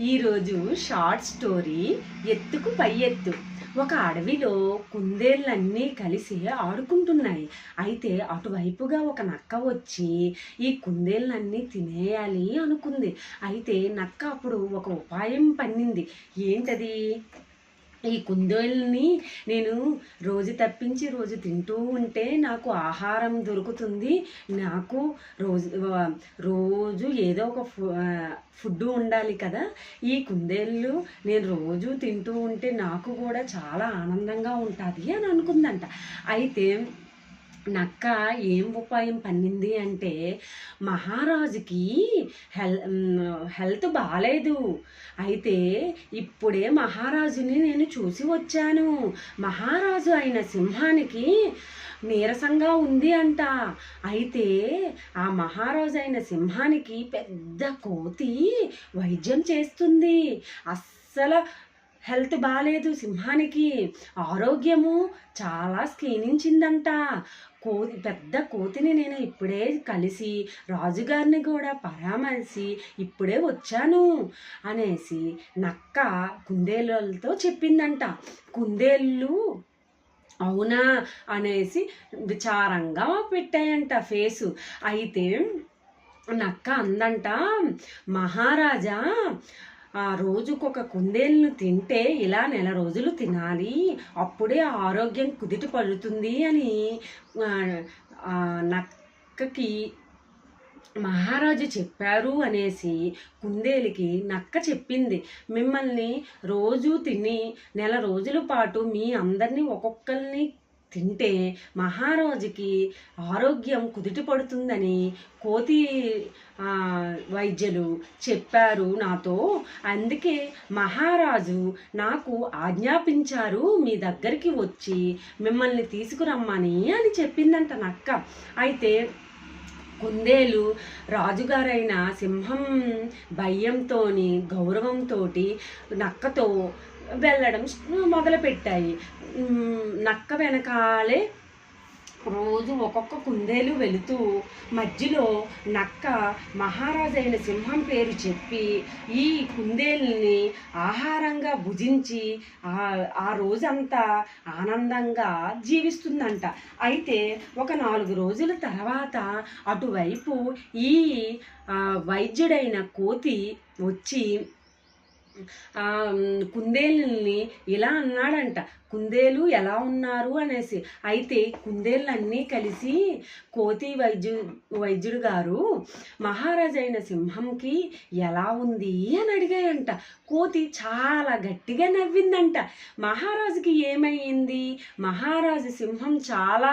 ఈరోజు short story ఎత్తుకు పై ఎత్తు. ఒక అడవిలో కుందేళ్ళన్నీ కలిసి ఆడుకుంటున్నాయి. అయితే అటువైపుగా ఒక నక్క వచ్చి ఈ కుందేళ్ళన్నీ తినేయాలి అనుకుంది. అయితే నక్క అప్పుడు ఒక ఉపాయం పన్నింది. ఏంటది? ఈ కుందేళ్ళని నేను రోజు తప్పించి రోజు తింటూ ఉంటే నాకు ఆహారం దొరుకుతుంది. నాకు రోజు రోజు ఏదో ఒక ఫు- ఫుడ్ ఉండాలి కదా. ఈ కుందేళ్ళు నేను రోజు తింటూ ఉంటే నాకు కూడా చాలా ఆనందంగా ఉంటుంది అని అనుకుందంట. అయితే నక్క ఏం ఉపాయం పన్నింది అంటే మహారాజుకి హెల్ హెల్త్ బాగాలేదు అయితే ఇప్పుడే మహారాజుని నేను చూసి వచ్చాను. మహారాజు అయిన సింహానికి నీరసంగా ఉంది అంట. అయితే ఆ మహారాజు అయిన సింహానికి పెద్ద కోతి వైద్యం చేస్తుంది. అస్సలు హెల్త్ బాగాలేదు సింహానికి. ఆరోగ్యము చాలా క్షీణించిందంట. కోతి పెద్ద కోతిని నేను ఇప్పుడే కలిసి రాజుగారిని కూడా పరామర్శి ఇప్పుడే వచ్చాను అనేసి నక్క కుందేళ్ళతో చెప్పిందంట. కుందేళ్ళు అవునా అనేసి విచారంగా పెట్టాయంట ఫేసు. అయితే నక్క అందంట మహారాజా ఆ రోజుకొక కుందేలును తింటే ఇలా నెల రోజులు తినాలి. అప్పుడే ఆరోగ్యం కుదిటి పడుతుంది అని నక్కకి మహారాజు చెప్పారు అనేసి కుందేలికి నక్క చెప్పింది. మిమ్మల్ని రోజు తిని నెల రోజుల పాటు మీ అందరినీ ఒక్కొక్కరిని తింటే మహారాజుకి ఆరోగ్యం కుదుటి పడుతుందని కోతి వైద్యులు చెప్పారు నాతో. అందుకే మహారాజు నాకు ఆజ్ఞాపించారు మీ దగ్గరికి వచ్చి మిమ్మల్ని తీసుకురమ్మని అని చెప్పిందంట నక్క. అయితే కుందేలు రాజుగారైన సింహం భయంతోని గౌరవంతో నక్కతో వెళ్ళడం మొదలుపెట్టాయి. నక్క వెనకాలే రోజు ఒక్కొక్క కుందేలు వెళుతూ మధ్యలో నక్క మహారాజైన సింహం పేరు చెప్పి ఈ కుందేల్ని ఆహారంగా భుజించి ఆ రోజంతా ఆనందంగా జీవిస్తుందంట. అయితే ఒక నాలుగు రోజుల తర్వాత అటువైపు ఈ వైద్యుడైన కోతి వచ్చి ఆ, కుందేళ్ళని ఇలా అన్నాడంట. కుందేలు ఎలా ఉన్నారు అనేసి. అయితే కుందేళ్ళన్నీ కలిసి కోతి వైద్యు వైద్యుడు గారు మహారాజైన సింహంకి ఎలా ఉంది? అని అడిగాయంట. కోతి చాలా గట్టిగా నవ్విందంట. మహారాజుకి ఏమైంది? మహారాజు సింహం చాలా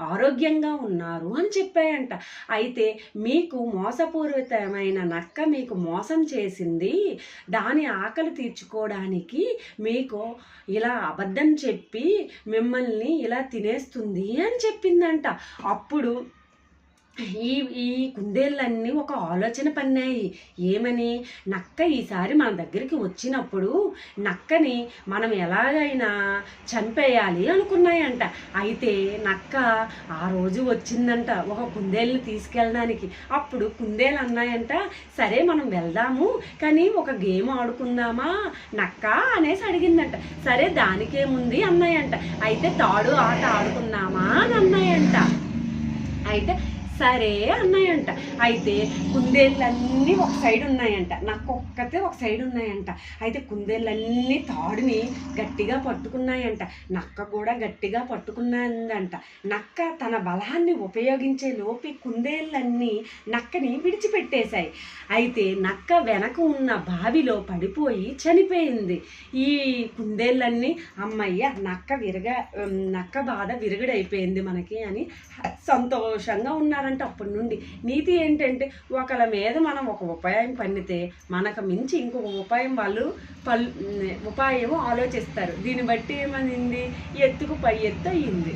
ఆరోగ్యంగా ఉన్నారు అని చెప్పాయంట. అయితే మీకు మోసపూరితమైన నక్క మీకు మోసం చేసింది. దాని ఆకలి తీర్చుకోవడానికి మీకు ఇలా అబద్ధం చెప్పి మిమ్మల్ని ఇలా తినేస్తుంది అని చెప్పిందంట. అప్పుడు ఈ ఈ కుందేళ్ళన్నీ ఒక ఆలోచన పన్నాయి. ఏమని? నక్క ఈసారి మన దగ్గరికి వచ్చినప్పుడు నక్కని మనం ఎలాగైనా చంపేయాలి అనుకున్నాయంట. అయితే నక్క ఆ రోజు వచ్చిందంట ఒక కుందేళ్ళని తీసుకెళ్ళడానికి. అప్పుడు కుందేలు అన్నాయంట సరే మనం వెళ్దాము కానీ ఒక గేమ్ ఆడుకుందామా? నక్క అనేసి అడిగిందంట. సరే దానికేముంది? అన్నాయంట. అయితే తాడు ఆట ఆడుకుందామా? అని అన్నాయంట. అయితే సరే అన్నాయంట. అయితే కుందేళ్ళన్నీ ఒక సైడ్ ఉన్నాయంట. నాకు ఒక్కతే ఒక సైడ్ ఉన్నాయంట. అయితే కుందేళ్ళన్నీ తాడుని గట్టిగా పట్టుకున్నాయంట. నక్క కూడా గట్టిగా పట్టుకున్నదంట నక్క తన బలాన్ని ఉపయోగించే లోపి కుందేళ్ళన్నీ నక్కని విడిచిపెట్టేశాయి. అయితే నక్క వెనక ఉన్న బావిలో పడిపోయి చనిపోయింది. ఈ కుందేళ్ళన్నీ అమ్మయ్య నక్క విరగ నక్క బాధ విరగడైపోయింది మనకి అని సంతోషంగా ఉన్నారంటే అప్పటి నుండి. నీతి ఏంటంటే ఒకళ్ళ మీద మనం ఒక ఉపాయం పన్నితే మనకు మించి ఇంకొక ఉపాయం వాళ్ళు పల్ ఉపాయం ఆలోచిస్తారు. దీన్ని బట్టి ఏమనింది ఎత్తుకు పై ఎత్తు అయ్యింది